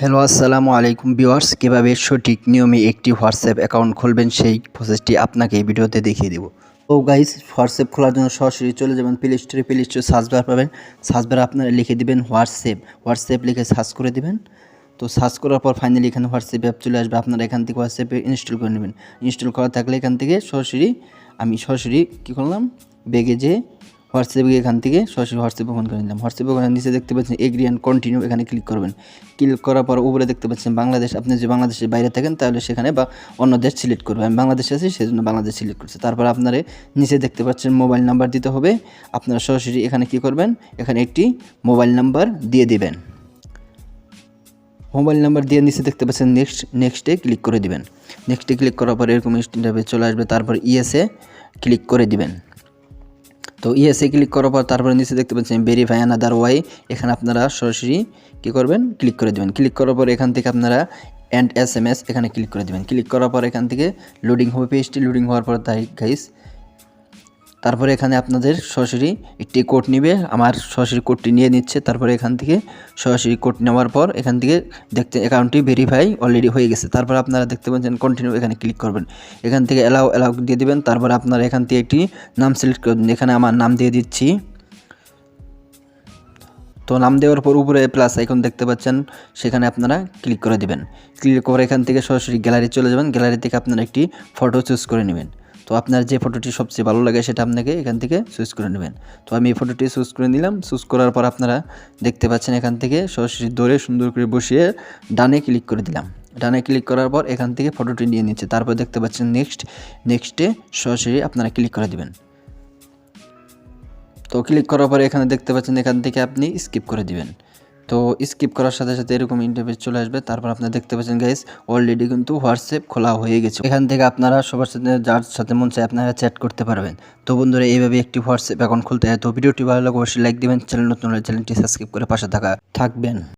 Hello, আসসালামু আলাইকুম viewers. কীভাবে সঠিক নিয়মে একটি হোয়াটসঅ্যাপ অ্যাকাউন্ট খুলবেন সেই প্রসেসটি আপনাকে এই ভিডিওতে দেখিয়ে দেবো। ও গাইস হোয়াটসঅ্যাপ খোলার জন্য সরাসরি চলে যাবেন প্লে স্টোরে প্লে স্টোরে সার্চ বার পাবেন। সার্চ বার আপনারা লিখে দেবেন হোয়াটসঅ্যাপ। হোয়াটসঅ্যাপ লিখে সার্চ করে দেবেন। তো সার্চ করার পর ফাইনালি এখানে হোয়াটসঅ্যাপ অ্যাপ চলে আসবে। আপনারা এখান থেকে হোয়াটসঅ্যাপে ইনস্টল করে নেবেন। ইনস্টল করা থাকলে এখান থেকে সরাসরি আমি সরাসরি কী করলাম? বেগে যে হোয়াটসঅ্যাপে এখান থেকে সরাসরি হোয়াটসঅ্যাপে ওপেন করে নিলাম। হোয়াটসঅ্যাপে ওখানে নিচে দেখতে পাচ্ছেন এগ্রি অ্যান্ড কন্টিনিউ এখানে ক্লিক করবেন। ক্লিক করার পর উপরে দেখতে পাচ্ছেন বাংলাদেশ, আপনি যে বাংলাদেশের বাইরে থাকেন তাহলে সেখানে বা অন্য দেশ সিলেক্ট করবেন। আমি বাংলাদেশে আছি সেই জন্য বাংলাদেশ সিলেক্ট করছে। তারপর আপনারা নিচে দেখতে পাচ্ছেন মোবাইল নাম্বার দিতে হবে। আপনারা সরাসরি এখানে কি করবেন? এখানে একটি মোবাইল নাম্বার দিয়ে দিবেন। মোবাইল নাম্বার দিয়ে নিচে দেখতে পাচ্ছেন নেক্সট নেক্সটে ক্লিক করে দিবেন। নেক্সটে ক্লিক করার পর এরকম ইন্টারভিউ চলে আসবে। তারপর ইএসএ ক্লিক করে দিবেন। তো ইয়েসে ক্লিক করার পর তারপরে নিচে দেখতে পাচ্ছেন ভেরিফাই আনাদার ওয়াই এখানে আপনারা সরাসরি কী করবেন? ক্লিক করে দেবেন। ক্লিক করার পর এখান থেকে আপনারা অ্যান্ড এস এম এস এখানে ক্লিক করে দেবেন। ক্লিক করার পর এখান থেকে লোডিং হবে পেজটি লোডিং হওয়ার পর তাই গাইস তারপরে এখানে আপনাদের সরাসরি একটি কোড নিবে, আমার সরাসরি কোডটি নিয়ে নিচ্ছে, তারপরে এখান থেকে সরাসরি কোড নেওয়ার পর এখান থেকে দেখতে অ্যাকাউন্টটি ভেরিফাই অলরেডি হয়ে গেছে। তারপর আপনারা দেখতে পাচ্ছেন কন্টিনিউ এখানে ক্লিক করবেন। এখান থেকে অ্যালাউ অ্যালাউ দিয়ে দিবেন, তারপর আপনারা এখান থেকে একটি নাম সিলেক্ট করবেন। এখানে আমার নাম দিয়ে দিচ্ছি। তো নাম দেওয়ার পর উপরে প্লাস আইকন দেখতে পাচ্ছেন, সেখানে আপনারা ক্লিক করে দিবেন। ক্লিক করে এখান থেকে সরাসরি গ্যালারি চলে যাবেন। গ্যালারি থেকে আপনারা একটি ফটো চুজ করে নেবেন। তো আপনার যে ফটোটি সবচেয়ে ভালো লাগে সেটা আপনাকে এখান থেকে চুজ করে নেবেন। তো আমি এই ফটোটি চুজ করে নিলাম। চুজ করার পর আপনারা দেখতে পাচ্ছেন এখান থেকে সরাসরি ধরে সুন্দর করে বসিয়ে ডানে ক্লিক করে দিলাম। ডানে ক্লিক করার পর এখান থেকে ফটোটি নিয়ে নিচ্ছে। তারপর দেখতে পাচ্ছেন নেক্সট নেক্সটে সরাসরি আপনারা ক্লিক করে দিবেন। তো ক্লিক করার পরে এখানে দেখতে পাচ্ছেন এখান থেকে আপনি স্কিপ করে দিবেন। তো স্কিপ করার সাথে সাথে এরকম ইন্টারভিউ চলে আসবে। তারপর আপনারা দেখতে পাচ্ছেন গাইস অলরেডি কিন্তু হোয়াটসঅ্যাপ খোলা হয়ে গেছে। এখান থেকে আপনারা সবার সাথে, যার সাথে মন চায় আপনারা চ্যাট করতে পারবেন। তো বন্ধুরা, এইভাবে একটি হোয়াটসঅ্যাপ অ্যাকাউন্ট খুলতে হয়। তো ভিডিওটি ভালো লাগে অবশ্যই লাইক দিবেন। চ্যানেল নতুন হলে চ্যানেলটি সাবস্ক্রাইব করে পাশে থাকা, থাকবেন।